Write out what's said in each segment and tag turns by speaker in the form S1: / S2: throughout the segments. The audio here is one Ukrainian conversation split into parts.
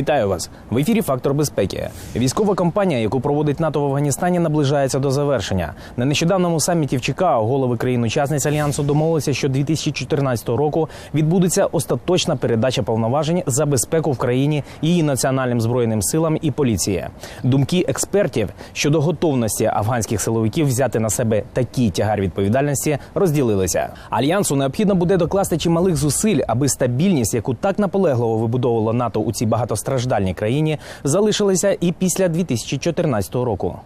S1: Вітаю вас в ефірі Фактор безпеки. Військова кампанія, яку проводить НАТО в Афганістані, наближається до завершення. На нещодавному саміті в Чикаго голови країн-учасниць альянсу домовилися, що 2014 року відбудеться остаточна передача повноважень за безпеку в країні її національним збройним силам і поліції. Думки експертів щодо готовності афганських силовиків взяти на себе такий тягар відповідальності розділилися. Альянсу необхідно буде докласти чималих зусиль, аби стабільність, яку так наполегливо вибудовувало НАТО у цій багатостраждальній країні, залишилася і після 2014 року.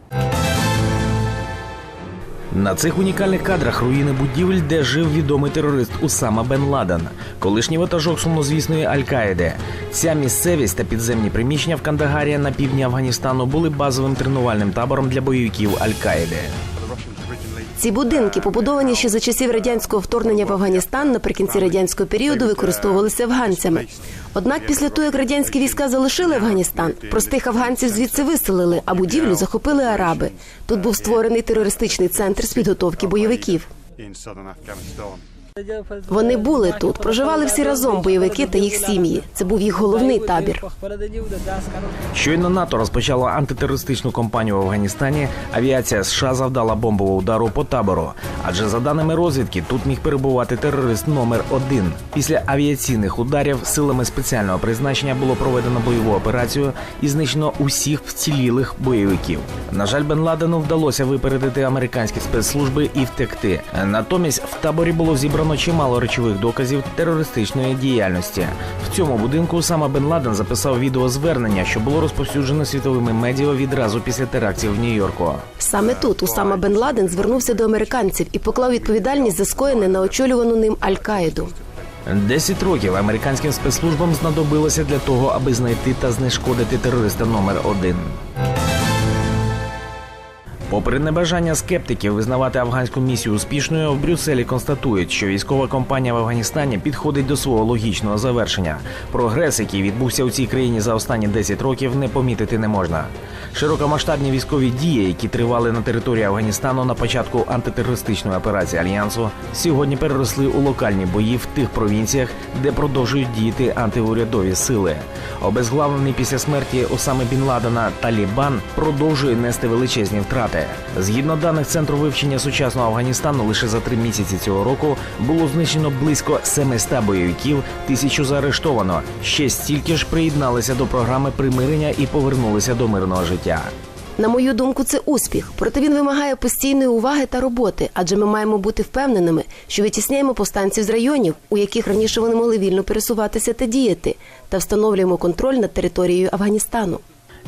S1: На цих унікальних кадрах руїни будівель, де жив відомий терорист Усама Бен Ладен, колишній ватажок сумнозвісної Аль-Каїди. Ця місцевість та підземні приміщення в Кандагарі на півдні Афганістану були базовим тренувальним табором для бойовиків Аль-Каїди.
S2: Ці будинки, побудовані ще за часів радянського вторгнення в Афганістан, наприкінці радянського періоду використовувалися афганцями. Однак, після того, як радянські війська залишили Афганістан, простих афганців звідси виселили, а будівлю захопили араби. Тут був створений терористичний центр з підготовки бойовиків. Вони були тут, проживали всі разом, бойовики та їх сім'ї. Це був їх головний табір.
S1: Щойно НАТО розпочало антитерористичну кампанію в Афганістані. Авіація США завдала бомбового удару по табору. Адже за даними розвідки, тут міг перебувати терорист номер один. Після авіаційних ударів силами спеціального призначення було проведено бойову операцію і знищено усіх вцілілих бойовиків. На жаль, Бен Ладену вдалося випередити американські спецслужби і втекти. Натомість в таборі було зібрано чимало речових доказів терористичної діяльності. В цьому будинку саме Бен Ладен записав відеозвернення, що було розповсюджено світовими медіа відразу після терактів в Нью-Йорку.
S2: Саме тут Усама Бен Ладен звернувся до американців і поклав відповідальність за скоєне на очолювану ним Аль-Каїду.
S1: Десять років американським спецслужбам знадобилося для того, аби знайти та знешкодити терориста номер один. Попри небажання скептиків визнавати афганську місію успішною, в Брюсселі констатують, що військова кампанія в Афганістані підходить до свого логічного завершення. Прогрес, який відбувся у цій країні за останні 10 років, не помітити не можна. Широкомасштабні військові дії, які тривали на території Афганістану на початку антитерористичної операції альянсу, сьогодні переросли у локальні бої в тих провінціях, де продовжують діяти антиурядові сили. Обезглавлений після смерті Осами Бін Ладена Талібан продовжує нести величезні втрати. Згідно даних центру вивчення сучасного Афганістану, лише за три місяці цього року було знищено близько 700 бойовиків, тисячу заарештовано. Ще стільки ж приєдналися до програми примирення і повернулися до мирного життя.
S2: На мою думку, це успіх. Проте він вимагає постійної уваги та роботи, адже ми маємо бути впевненими, що витісняємо повстанців з районів, у яких раніше вони могли вільно пересуватися та діяти, та встановлюємо контроль над територією Афганістану.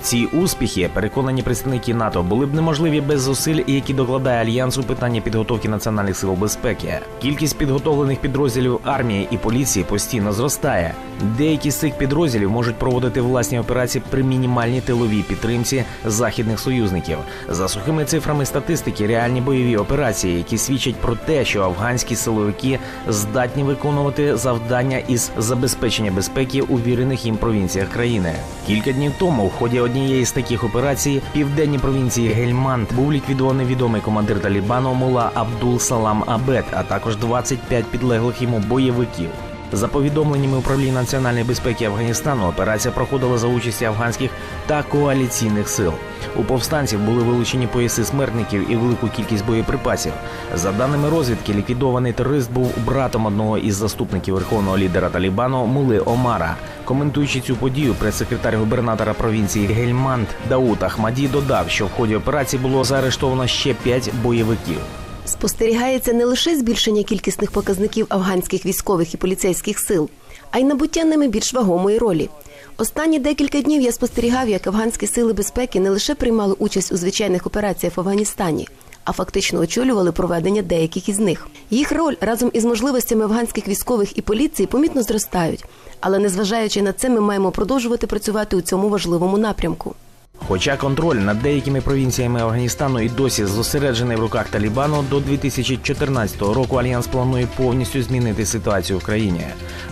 S1: Ці успіхи, переконані представники НАТО, були б неможливі без зусиль, які докладає альянс у питанні підготовки національних сил безпеки. Кількість підготовлених підрозділів армії і поліції постійно зростає. Деякі з цих підрозділів можуть проводити власні операції при мінімальній тиловій підтримці західних союзників. За сухими цифрами статистики, реальні бойові операції, які свідчать про те, що афганські силовики здатні виконувати завдання із забезпечення безпеки у вірених їм провінціях країни. Кілька днів тому, в ході однієї з таких операцій, в південній провінції Гельманд був ліквідований відомий командир Талібану Мула Абдул Салам Абет, а також 25 підлеглих йому бойовиків. За повідомленнями управління національної безпеки Афганістану, операція проходила за участі афганських та коаліційних сил. У повстанців були вилучені пояси смертників і велику кількість боєприпасів. За даними розвідки, ліквідований терорист був братом одного із заступників верховного лідера Талібану Мули Омара. Коментуючи цю подію, прес-секретар губернатора провінції Гельманд Дауд Ахмаді додав, що в ході операції було заарештовано ще п'ять бойовиків.
S2: Спостерігається не лише збільшення кількісних показників афганських військових і поліцейських сил, а й набуття ними більш вагомої ролі. Останні декілька днів я спостерігав, як афганські сили безпеки не лише приймали участь у звичайних операціях в Афганістані, а фактично очолювали проведення деяких із них. Їх роль разом із можливостями афганських військових і поліції помітно зростають. Але незважаючи на це, ми маємо продовжувати працювати у цьому важливому напрямку.
S1: Хоча контроль над деякими провінціями Афганістану і досі зосереджений в руках Талібану, до 2014 року альянс планує повністю змінити ситуацію в країні.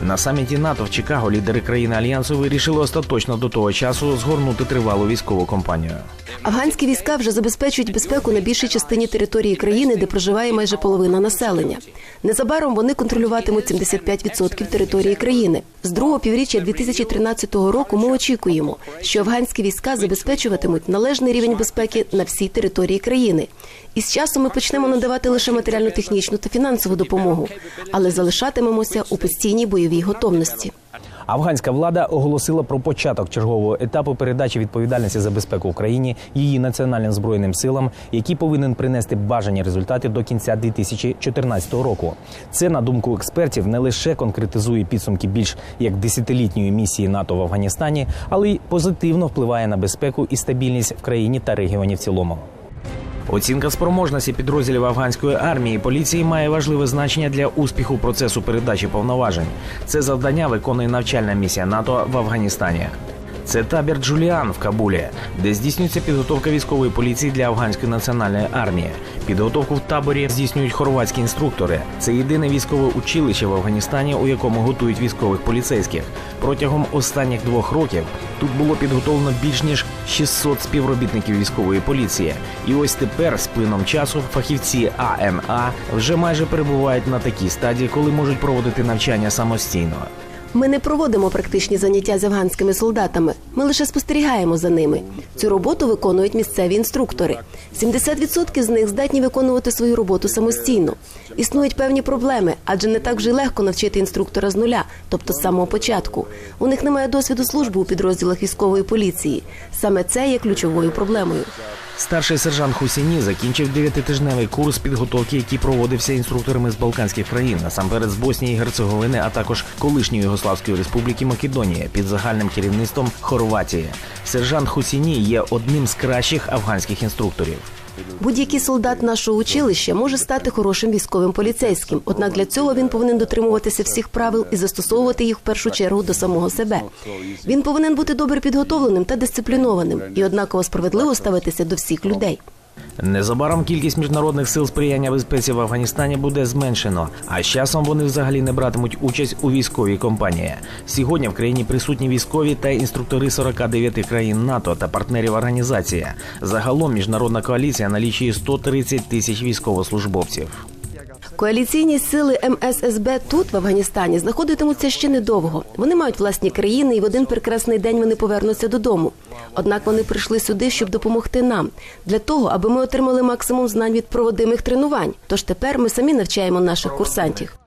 S1: На саміті НАТО в Чикаго лідери країни альянсу вирішили остаточно до того часу згорнути тривалу військову кампанію.
S2: Афганські війська вже забезпечують безпеку на більшій частині території країни, де проживає майже половина населення. Незабаром вони контролюватимуть 75% території країни. З другого півріччя 2013 року ми очікуємо, що афганські війська забезпечуватимуть належний рівень безпеки на всій території країни. І з часом ми почнемо надавати лише матеріально-технічну та фінансову допомогу, але залишатимемося у постійній бойовій готовності.
S1: Афганська влада оголосила про початок чергового етапу передачі відповідальності за безпеку в країні її національним збройним силам, який повинен принести бажані результати до кінця 2014 року. Це на думку експертів не лише конкретизує підсумки більш як десятилітньої місії НАТО в Афганістані, але й позитивно впливає на безпеку і стабільність в країні та регіоні в цілому. Оцінка спроможності підрозділів афганської армії і поліції має важливе значення для успіху процесу передачі повноважень. Це завдання виконує навчальна місія НАТО в Афганістані. Це табір Джуліан в Кабулі, де здійснюється підготовка військової поліції для афганської національної армії. Підготовку в таборі здійснюють хорватські інструктори. Це єдине військове училище в Афганістані, у якому готують військових поліцейських. Протягом останніх двох років тут було підготовлено більш ніж 600 співробітників військової поліції. І ось тепер, з плином часу, фахівці АНА вже майже перебувають на такій стадії, коли можуть проводити навчання самостійно.
S2: Ми не проводимо практичні заняття з афганськими солдатами. Ми лише спостерігаємо за ними. Цю роботу виконують місцеві інструктори. 70% з них здатні виконувати свою роботу самостійно. Існують певні проблеми, адже не так вже легко навчити інструктора з нуля, тобто з самого початку. У них немає досвіду служби у підрозділах військової поліції. Саме це є ключовою проблемою.
S1: Старший сержант Хусіні закінчив дев'ятитижневий курс підготовки, який проводився інструкторами з Балканських країн, насамперед з Боснії і Герцеговини, а також колишньої Югославської республіки Македонія під загальним керівництвом Хорватії. Сержант Хусіні є одним з кращих афганських інструкторів.
S2: Будь-який солдат нашого училища може стати хорошим військовим поліцейським. Однак для цього він повинен дотримуватися всіх правил і застосовувати їх в першу чергу до самого себе. Він повинен бути добре підготовленим та дисциплінованим і однаково справедливо ставитися до всіх людей.
S1: Незабаром кількість міжнародних сил сприяння безпеці в Афганістані буде зменшено, а з часом вони взагалі не братимуть участь у військовій кампанії. Сьогодні в країні присутні військові та інструктори 49 країн НАТО та партнерів організації. Загалом міжнародна коаліція налічує 130 тисяч військовослужбовців.
S2: Коаліційні сили МССБ тут, в Афганістані, знаходитимуться ще недовго. Вони мають власні країни, і в один прекрасний день вони повернуться додому. Однак вони прийшли сюди, щоб допомогти нам, для того, аби ми отримали максимум знань від проводимих тренувань. Тож тепер ми самі навчаємо наших курсантів.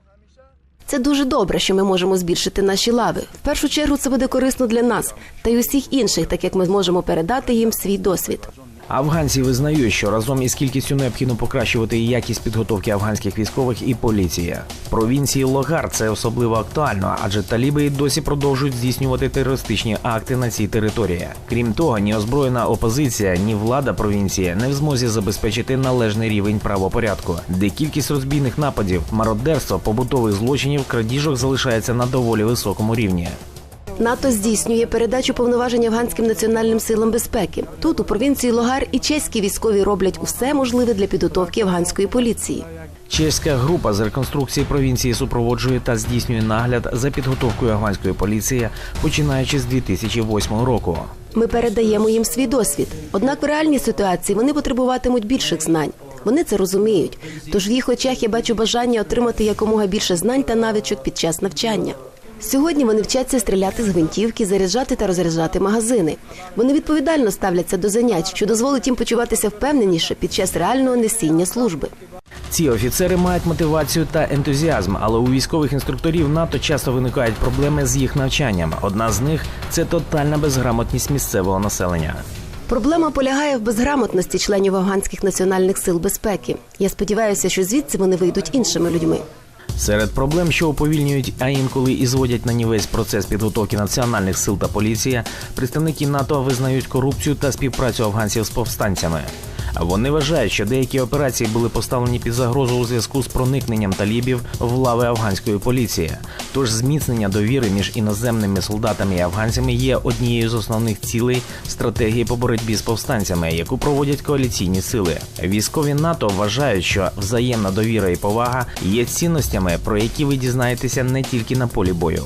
S2: Це дуже добре, що ми можемо збільшити наші лави. В першу чергу це буде корисно для нас та й усіх інших, так як ми зможемо передати їм свій досвід.
S1: Афганці визнають, що разом із кількістю необхідно покращувати якість підготовки афганських військових і поліції. В провінції Логар це особливо актуально, адже таліби і досі продовжують здійснювати терористичні акти на цій території. Крім того, ні озброєна опозиція, ні влада провінції не в змозі забезпечити належний рівень правопорядку, де кількість розбійних нападів, мародерства, побутових злочинів, крадіжок залишається на доволі високому рівні.
S2: НАТО здійснює передачу повноважень афганським національним силам безпеки. Тут у провінції Логар і чеські військові роблять усе можливе для підготовки афганської поліції.
S1: Чеська група з реконструкції провінції супроводжує та здійснює нагляд за підготовкою афганської поліції, починаючи з 2008 року.
S2: Ми передаємо їм свій досвід. Однак в реальній ситуації вони потребуватимуть більших знань. Вони це розуміють. Тож в їх очах я бачу бажання отримати якомога більше знань та навичок під час навчання. Сьогодні вони вчаться стріляти з гвинтівки, заряджати та розряджати магазини. Вони відповідально ставляться до занять, що дозволить їм почуватися впевненіше під час реального несіння служби.
S1: Ці офіцери мають мотивацію та ентузіазм, але у військових інструкторів НАТО часто виникають проблеми з їх навчанням. Одна з них це тотальна безграмотність місцевого населення.
S2: Проблема полягає в безграмотності членів афганських національних сил безпеки. Я сподіваюся, що звідси вони вийдуть іншими людьми.
S1: Серед проблем, що уповільнюють, а інколи і зводять на нівець процес підготовки національних сил та поліція, представники НАТО визнають корупцію та співпрацю афганців з повстанцями. Вони вважають, що деякі операції були поставлені під загрозу у зв'язку з проникненням талібів в лави афганської поліції. Тож зміцнення довіри між іноземними солдатами і афганцями є однією з основних цілей стратегії по боротьбі з повстанцями, яку проводять коаліційні сили. Військові НАТО вважають, що взаємна довіра і повага є цінностями, про які ви дізнаєтеся не тільки на полі бою.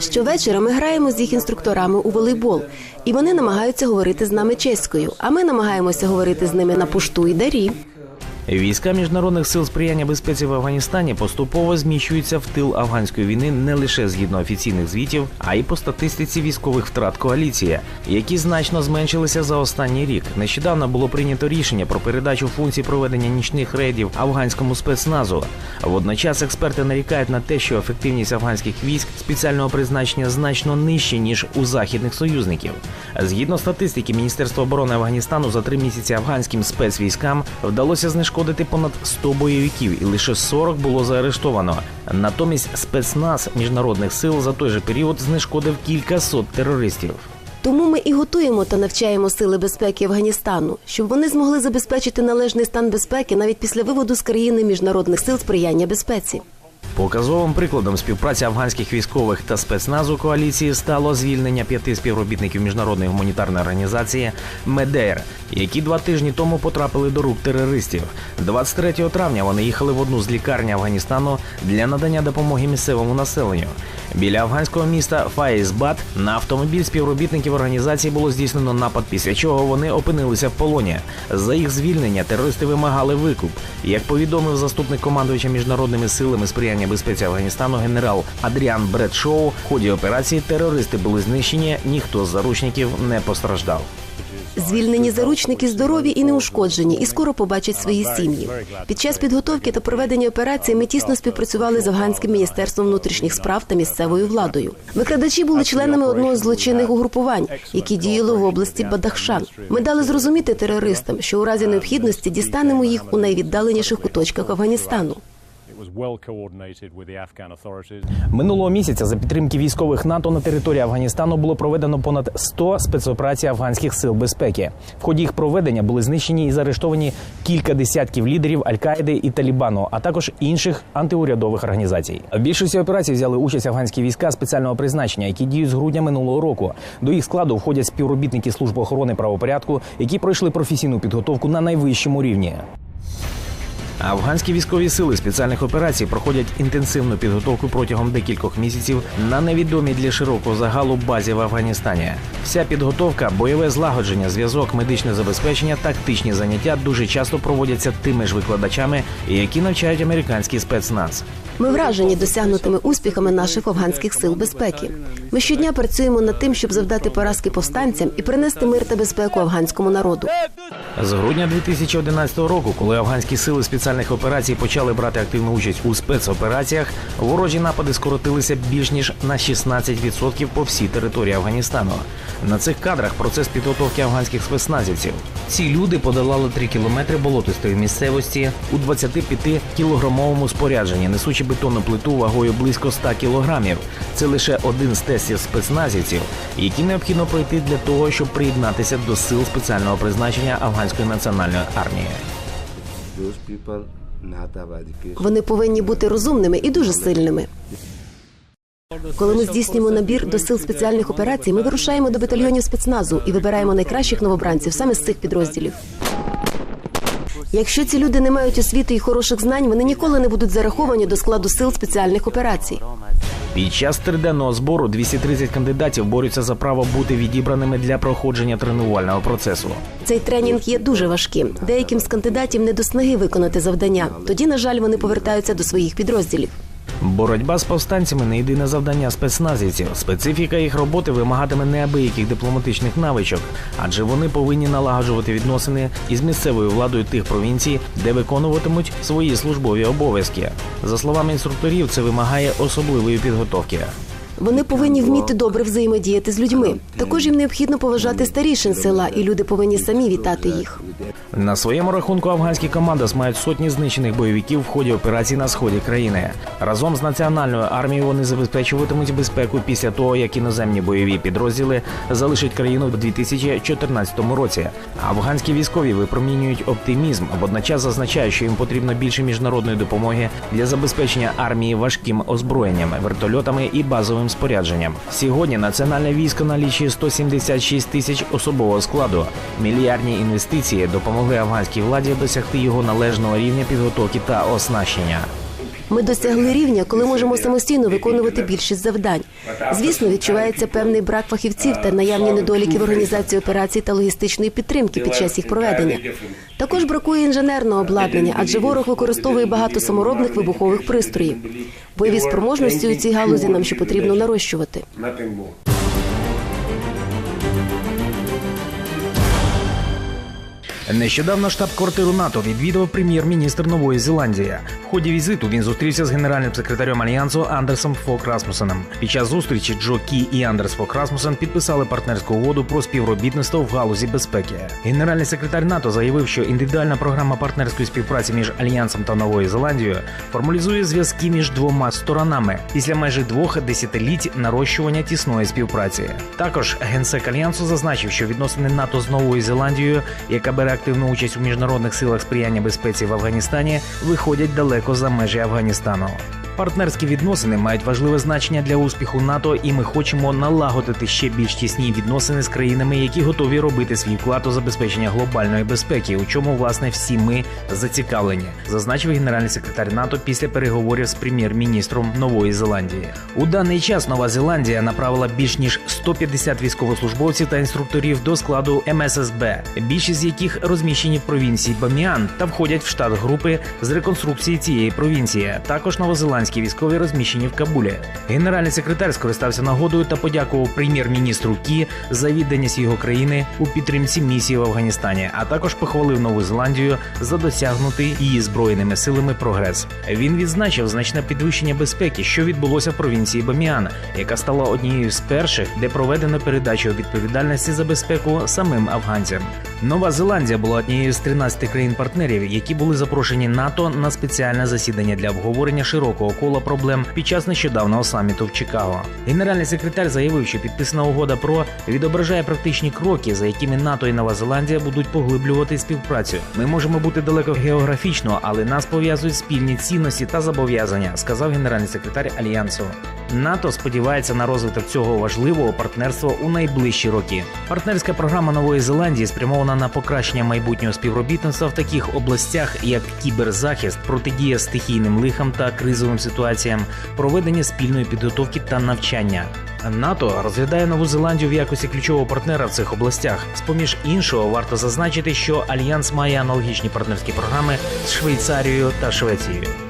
S2: Щовечора ми граємо з їх інструкторами у волейбол, і вони намагаються говорити з нами чеською. А ми намагаємося говорити з ними на пушту і дарі.
S1: Війська міжнародних сил сприяння безпеці в Афганістані поступово зміщуються в тил афганської війни не лише згідно офіційних звітів, а й по статистиці військових втрат коаліції, які значно зменшилися за останній рік. Нещодавно було прийнято рішення про передачу функцій проведення нічних рейдів афганському спецназу. Водночас експерти нарікають на те, що ефективність афганських військ спеціального призначення значно нижче ніж у західних союзників. Згідно статистики Міністерства оборони Афганістану, за три місяці афганським спецвійськам вдалося знешкодити понад 100 бойовиків, і лише 40 було заарештовано. Натомість спецназ міжнародних сил за той же період знешкодив кілька сот терористів.
S2: Тому ми і готуємо та навчаємо сили безпеки Афганістану, щоб вони змогли забезпечити належний стан безпеки навіть після виводу з країни міжнародних сил сприяння безпеці.
S1: Показовим прикладом співпраці афганських військових та спецназу коаліції стало звільнення п'яти співробітників міжнародної гуманітарної організації Медейр, які два тижні тому потрапили до рук терористів. 23 травня вони їхали в одну з лікарень Афганістану для надання допомоги місцевому населенню. Біля афганського міста Фаїзбад на автомобіль співробітників організації було здійснено напад, після чого вони опинилися в полоні. За їх звільнення терористи вимагали викуп. Як повідомив заступник командувача міжнародними силами сприяння безпеці Афганістану генерал Адріан Бредшоу, в ході операції терористи були знищені, ніхто з заручників не постраждав.
S2: Звільнені заручники здорові і неушкоджені, і скоро побачать свої сім'ї. Під час підготовки та проведення операції ми тісно співпрацювали з афганським міністерством внутрішніх справ та місцевою владою. Викрадачі були членами одного з злочинних угрупувань, які діяли в області Бадахшан. Ми дали зрозуміти терористам, що у разі необхідності дістанемо їх у найвіддаленіших куточках Афганістану.
S3: Well coordinated.
S1: Минулого місяця за підтримки військових НАТО на території Афганістану було проведено понад 100 спецоперацій афганських сил безпеки. В ході їх проведення були знищені і заарештовані кілька десятків лідерів Аль-Каїди і Талібану, а також інших антиурядових організацій. В більшості операцій взяли участь афганські війська спеціального призначення, які діють з грудня минулого року. До їх складу входять співробітники служби охорони правопорядку, які пройшли професійну підготовку на найвищому рівні. Афганські військові сили спеціальних операцій проходять інтенсивну підготовку протягом декількох місяців на невідомій для широкого загалу базі в Афганістані. Вся підготовка, бойове злагодження, зв'язок, медичне забезпечення, тактичні заняття дуже часто проводяться тими ж викладачами, які навчають американський спецназ.
S2: Ми вражені досягнутими успіхами наших афганських сил безпеки. Ми щодня працюємо над тим, щоб завдати поразки повстанцям і принести мир та безпеку афганському народу.
S1: З грудня 2011 року, коли афганські сили спеціальних операцій почали брати активну участь у спецопераціях, ворожі напади скоротилися більш ніж на 16% по всій території Афганістану. На цих кадрах процес підготовки афганських спецназівців. Ці люди подолали 3 кілометри болотистої місцевості у 25-кілограмовому спорядженні, несучи бетонну плиту вагою близько 100 кілограмів. Це лише один з тестів спецназівців, які необхідно пройти для того, щоб приєднатися до сил спеціального призначення афганської національної армії.
S2: Вони повинні бути розумними і дуже сильними. Коли ми здійснюємо набір до сил спеціальних операцій, ми вирушаємо до батальйонів спецназу і вибираємо найкращих новобранців саме з цих підрозділів. Якщо ці люди не мають освіти і хороших знань, вони ніколи не будуть зараховані до складу сил спеціальних операцій.
S1: Під час триденного збору 230 кандидатів борються за право бути відібраними для проходження тренувального процесу.
S2: Цей тренінг є дуже важким. Деяким з кандидатів не до снаги виконати завдання. Тоді, на жаль, вони повертаються до своїх підрозділів.
S1: Боротьба з повстанцями не єдине завдання спецназівців. Специфіка їх роботи вимагатиме неабияких дипломатичних навичок, адже вони повинні налагоджувати відносини із місцевою владою тих провінцій, де виконуватимуть свої службові обов'язки. За словами інструкторів, це вимагає особливої підготовки.
S2: Вони повинні вміти добре взаємодіяти з людьми. Також їм необхідно поважати старішин села, і люди повинні самі вітати їх.
S1: На своєму рахунку афганські команди мають сотні знищених бойовиків в ході операцій на сході країни. Разом з національною армією вони забезпечуватимуть безпеку після того, як іноземні бойові підрозділи залишать країну в 2014 році. Афганські військові випромінюють оптимізм, водночас зазначають, що їм потрібно більше міжнародної допомоги для забезпечення армії важким озброєнням, вертольотами і базовим спорядженням. Сьогодні національне військо налічує 176 тисяч особового складу. Мільярдні інвестиції допомогли афганській владі досягти його належного рівня підготовки та оснащення.
S2: Ми досягли рівня, коли можемо самостійно виконувати більшість завдань. Звісно, відчувається певний брак фахівців та наявні недоліки в організації операцій та логістичної підтримки під час їх проведення. Також бракує інженерного обладнання, адже ворог використовує багато саморобних вибухових пристроїв. Бойові спроможності у цій галузі нам ще потрібно нарощувати.
S1: Нещодавно штаб-квартиру НАТО відвідав прем'єр-міністр Нової Зеландії. В ході візиту він зустрівся з генеральним секретарем альянсу Андерсом Фок Расмусеном. Під час зустрічі Джо Кі і Андерс Фок Расмусен підписали партнерську угоду про співробітництво в галузі безпеки. Генеральний секретар НАТО заявив, що індивідуальна програма партнерської співпраці між альянсом та Новою Зеландією формалізує зв'язки між двома сторонами після майже двох десятиліть нарощування тісної співпраці. Також генсек альянсу зазначив, що відносини НАТО з Новою Зеландією, яка бере активну участь у міжнародних силах сприяння безпеці в Афганістані, виходять далеко за межі Афганістану. Партнерські відносини мають важливе значення для успіху НАТО, і ми хочемо налагодити ще більш тісні відносини з країнами, які готові робити свій вклад у забезпечення глобальної безпеки, у чому власне всі ми зацікавлені, зазначив генеральний секретар НАТО після переговорів з прем'єр-міністром Нової Зеландії. У даний час Нова Зеландія направила більш ніж 150 військовослужбовців та інструкторів до складу МССБ, більшість з яких розміщені в провінції Баміан та входять в штат групи з реконструкції цієї провінції. Також новозеландські військові розміщені в Кабулі. Генеральний секретар скористався нагодою та подякував прем'єр-міністру Кі за відданість його країни у підтримці місії в Афганістані, а також похвалив Нову Зеландію за досягнутий її збройними силами прогрес. Він відзначив значне підвищення безпеки, що відбулося в провінції Баміан, яка стала однією з перших, де проведено передачу відповідальності за безпеку самим афганцям. Нова Зеландія була однією з 13 країн-партнерів, які були запрошені НАТО на спеціальне засідання для обговорення широкого кола проблем під час нещодавнього саміту в Чикаго. Генеральний секретар заявив, що підписана угода про відображає практичні кроки, за якими НАТО і Нова Зеландія будуть поглиблювати співпрацю. Ми можемо бути далеко географічно, але нас пов'язують спільні цінності та зобов'язання, сказав генеральний секретар альянсу. НАТО сподівається на розвиток цього важливого партнерства у найближчі роки. Партнерська програма Нової Зеландії спрямована на покращення майбутнього співробітництва в таких областях, як кіберзахист, протидія стихійним лихам та кризовим ситуаціям, проведення спільної підготовки та навчання. НАТО розглядає Нову Зеландію в якості ключового партнера в цих областях. З поміж іншого, варто зазначити, що альянс має аналогічні партнерські програми з Швейцарією та Швецією.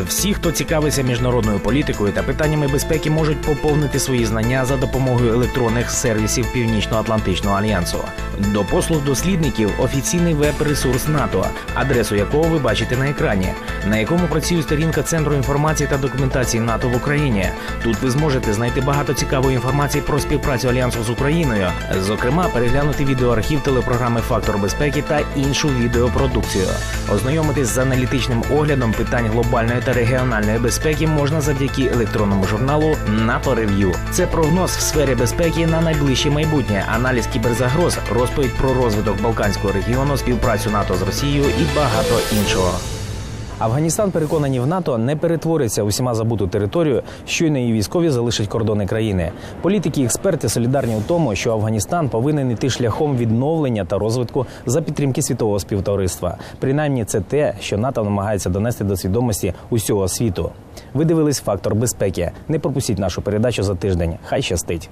S1: Всі, хто цікавиться міжнародною політикою та питаннями безпеки, можуть поповнити свої знання за допомогою електронних сервісів Північно-Атлантичного альянсу. До послуг дослідників офіційний веб-ресурс НАТО, адресу якого ви бачите на екрані, на якому працює сторінка Центру інформації та документації НАТО в Україні. Тут ви зможете знайти багато цікавої інформації про співпрацю альянсу з Україною, зокрема, переглянути відеоархів телепрограми Фактор безпеки та іншу відеопродукцію. Ознайомитись з аналітичним оглядом питань глобальної та регіональної безпеки можна завдяки електронному журналу НАТО Рев'ю. Це прогноз в сфері безпеки на найближче майбутнє, аналіз кіберзагроз, розповідь про розвиток Балканського регіону, співпрацю НАТО з Росією і багато іншого. Афганістан, переконані в НАТО, не перетвориться усіма забуту територію, щойно її військові залишать кордони країни. Політики і експерти солідарні у тому, що Афганістан повинен іти шляхом відновлення та розвитку за підтримки світового співтовариства. Принаймні, це те, що НАТО намагається донести до свідомості усього світу. Ви дивились фактор безпеки. Не пропустіть нашу передачу за тиждень. Хай щастить.